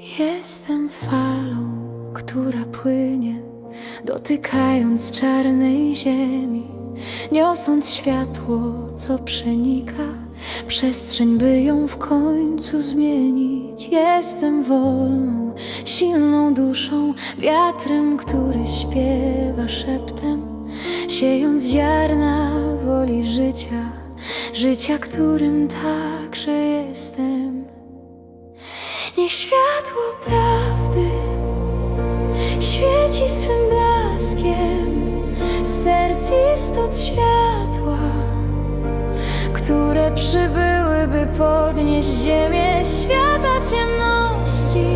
Jestem falą, która płynie, dotykając czarnej ziemi, niosąc światło, co przenika przestrzeń, by ją w końcu zmienić. Jestem wolną, silną duszą, wiatrem, który śpiewa szeptem, siejąc ziarna woli życia, życia, którym także jestem. Niech światło prawdy świeci swym blaskiem z serc istot światła, które przybyły, by podnieść ziemię świata ciemności,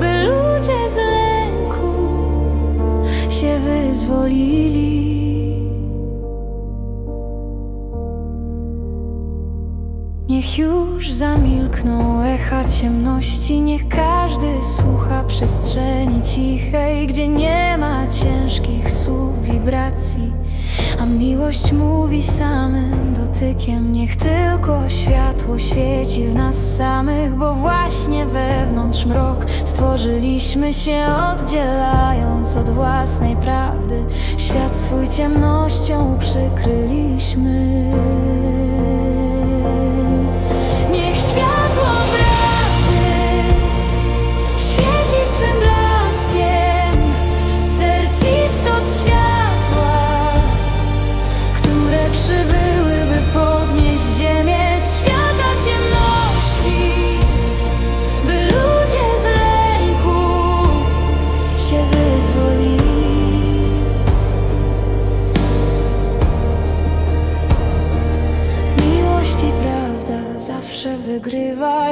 by ludzie z lęku się wyzwolili. Niech już zamilkną echa ciemności, niech każdy słucha przestrzeni cichej, gdzie nie ma ciężkich słów, wibracji, a miłość mówi samym dotykiem. Niech tylko światło świeci w nas samych, bo właśnie wewnątrz mrok stworzyliśmy się, oddzielając od własnej prawdy. Świat swój ciemnością przykryliśmy.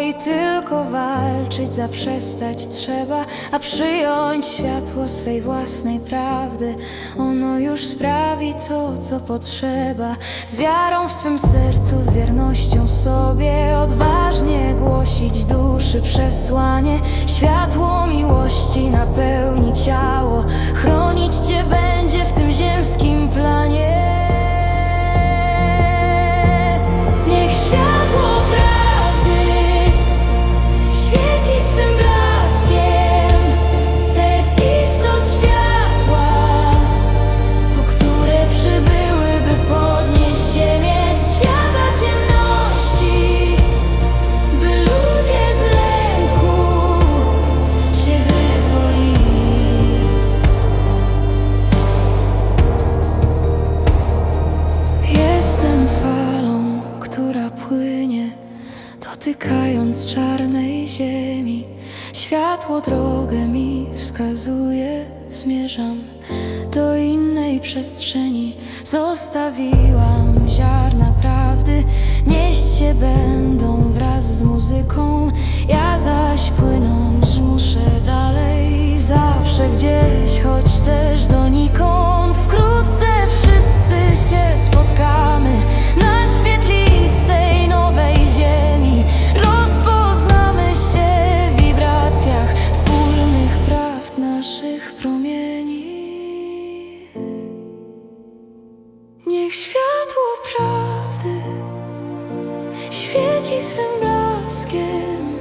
I tylko walczyć zaprzestać trzeba, a przyjąć światło swej własnej prawdy. Ono już sprawi to, co potrzeba. Z wiarą w swym sercu, z wiernością sobie, odważnie głosić duszy przesłanie. Światło miłości napełni ciało, dotykając czarnej ziemi. Światło drogę mi wskazuje, zmierzam do innej przestrzeni. Zostawiłam ziarna prawdy, nieść się będą wraz z muzyką. Ja zaś płynąc muszę dalej, zawsze gdzieś, choć też donikąd. Świeci swym blaskiem.